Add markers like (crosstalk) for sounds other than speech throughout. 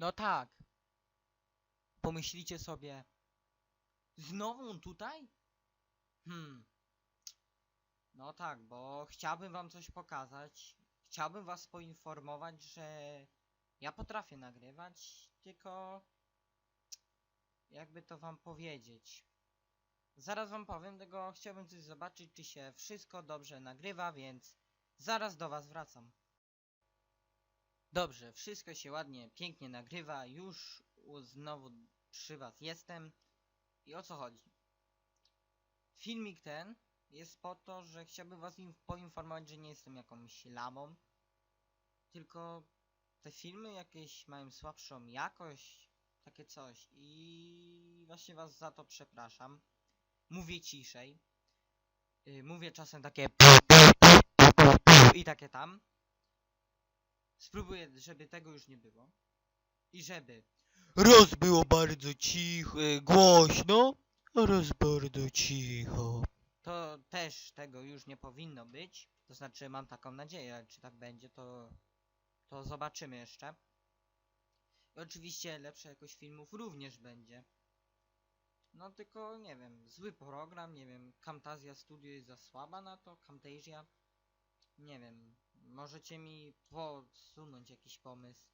No tak. Pomyślicie sobie. Znowu tutaj? Hmm. No tak, bo chciałbym wam coś pokazać. Chciałbym was poinformować, że ja potrafię nagrywać, tylko jakby to wam powiedzieć. Zaraz wam powiem, tego chciałbym coś zobaczyć, czy się wszystko dobrze nagrywa, więc zaraz do was wracam. Dobrze, wszystko się ładnie, pięknie nagrywa, już znowu przy was jestem. I o co chodzi? Filmik ten jest po to, że chciałbym was poinformować, że nie jestem jakąś lamą, tylko te filmy jakieś mają słabszą jakość, takie coś i właśnie was za to przepraszam. Mówię ciszej. Yy, mówię czasem takie (laughs) i takie tam. Spróbuję, żeby tego już nie było. I żeby raz było bardzo cicho, e, głośno, a raz bardzo cicho. To też tego już nie powinno być. To znaczy mam taką nadzieję, czy tak będzie, to, to zobaczymy jeszcze. I oczywiście lepsza jakość filmów również będzie. No tylko nie wiem, zły program, nie wiem, Camtasia Studio jest za słaba na to, Camtasia. Nie wiem, możecie mi podsunąć jakiś pomysł.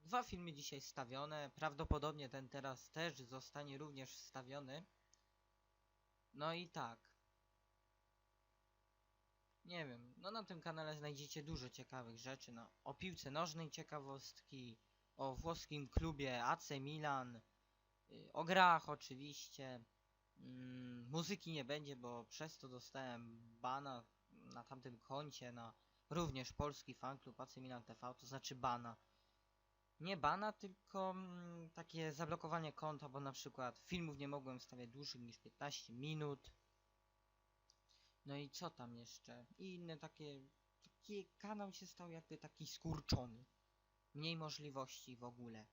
Dwa filmy dzisiaj wstawione, prawdopodobnie ten teraz też zostanie również wstawiony. No i tak. Nie wiem, no na tym kanale znajdziecie dużo ciekawych rzeczy, no o piłce nożnej ciekawostki, o włoskim klubie AC Milan, y, o grach oczywiście. Mm, muzyki nie będzie, bo przez to dostałem bana na tamtym koncie, na również polski fanklub AC Milan TV, to znaczy bana. Nie bana, tylko mm, takie zablokowanie konta, bo na przykład filmów nie mogłem wstawiać dłuższych niż 15 minut. No i co tam jeszcze? I inne takie... Taki kanał się stał jakby taki skurczony. Mniej możliwości w ogóle.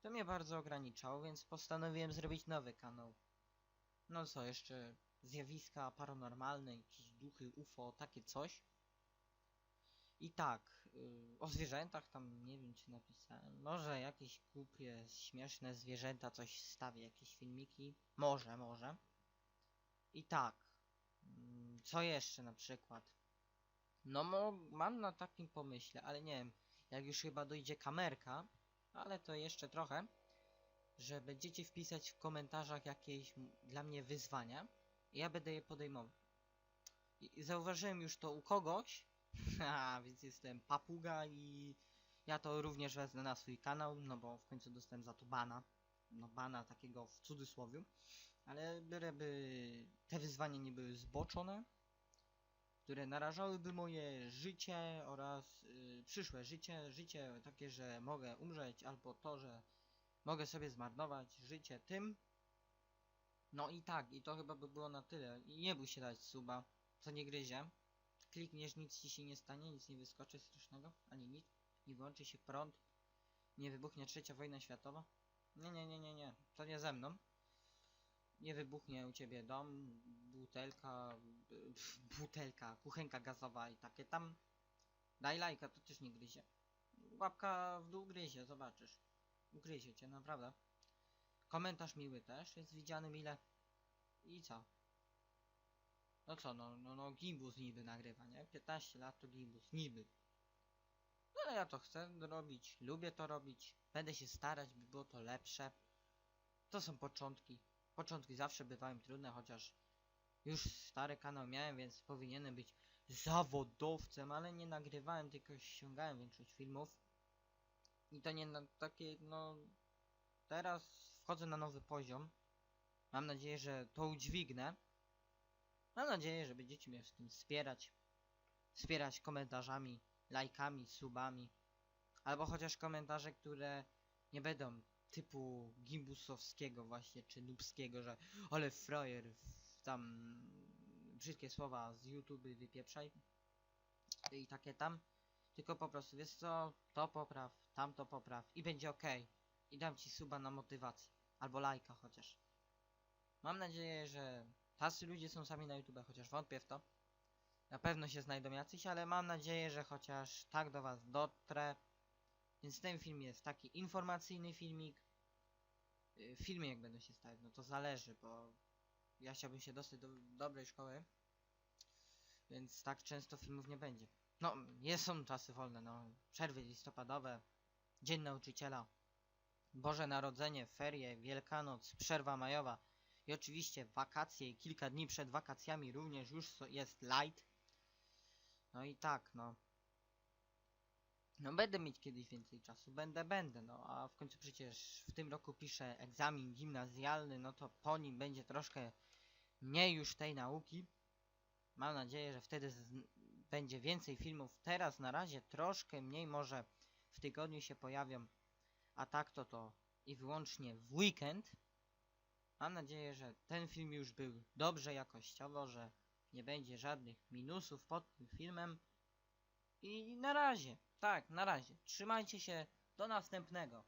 To mnie bardzo ograniczało, więc postanowiłem zrobić nowy kanał. No co, jeszcze zjawiska paranormalne, jakieś duchy, UFO, takie coś. I tak, y, o zwierzętach tam nie wiem czy napisałem. Może jakieś głupie, śmieszne zwierzęta, coś wstawię, jakieś filmiki. Może, może. I tak, mm, co jeszcze na przykład? No mam na takim pomyśle, ale nie wiem, jak już chyba dojdzie kamerka, ale to jeszcze trochę, że będziecie wpisać w komentarzach jakieś dla mnie wyzwania ja będę je podejmował. I zauważyłem już to u kogoś, (laughs) a więc jestem papuga i ja to również wezmę na swój kanał, no bo w końcu dostałem za to bana. No bana takiego w cudzysłowie. Ale byleby te wyzwania nie były zboczone, które narażałyby moje życie oraz y, przyszłe życie, życie takie, że mogę umrzeć, albo to, że mogę sobie zmarnować życie tym. No i tak, i to chyba by było na tyle. I nie bój się dać suba, co nie gryzie. Klikniesz, nic ci się nie stanie, nic nie wyskoczy strasznego, ani nic. Nie wyłączy się prąd, nie wybuchnie trzecia wojna światowa. Nie, nie, nie, nie, nie, to nie ze mną. Nie wybuchnie u ciebie dom, butelka, butelka, kuchenka gazowa i takie tam. Daj lajka, to też nie gryzie. Łapka w dół gryzie, zobaczysz. Ugryzie cię, naprawdę. Komentarz miły też jest widziany mile. I co? No co, no, no, no Gimbus niby nagrywa, nie? 15 lat to Gimbus, niby. No ale ja to chcę robić, lubię to robić, będę się starać, by było to lepsze. To są początki. Początki zawsze bywają trudne, chociaż już stary kanał miałem, więc powinienem być zawodowcem, ale nie nagrywałem, tylko ściągałem większość filmów. I to nie na takie, no... Teraz wchodzę na nowy poziom. Mam nadzieję, że to udźwignę. Mam nadzieję, że będziecie mnie w tym wspierać. Wspierać komentarzami, lajkami, subami. Albo chociaż komentarze, które nie będą typu gimbusowskiego właśnie, czy nubskiego, że ale frajer, tam brzydkie słowa z YouTube wypieprzaj i takie tam. Tylko po prostu, wiesz co, to popraw, tamto popraw i będzie ok. I dam ci suba na motywację. Albo lajka chociaż. Mam nadzieję, że tacy ludzie są sami na YouTube, chociaż wątpię w to. Na pewno się znajdą jacyś, ale mam nadzieję, że chociaż tak do was dotrę. Więc ten film jest taki informacyjny filmik. Y, Filmy jak będą się stawiać, no to zależy, bo ja chciałbym się dostać do dobrej szkoły. Więc tak często filmów nie będzie. No, jest, są czasy wolne, no. Przerwy listopadowe, Dzień Nauczyciela, Boże Narodzenie, ferie, Wielkanoc, przerwa majowa i oczywiście wakacje i kilka dni przed wakacjami również już jest light. No i tak, no. No będę mieć kiedyś więcej czasu, będę, będę, no a w końcu przecież w tym roku piszę egzamin gimnazjalny, no to po nim będzie troszkę mniej już tej nauki. Mam nadzieję, że wtedy będzie więcej filmów. Teraz na razie troszkę mniej może w tygodniu się pojawią, a tak to to i wyłącznie w weekend. Mam nadzieję, że ten film już był dobrze jakościowo, że nie będzie żadnych minusów pod tym filmem. I na razie, tak, na razie. Trzymajcie się, do następnego.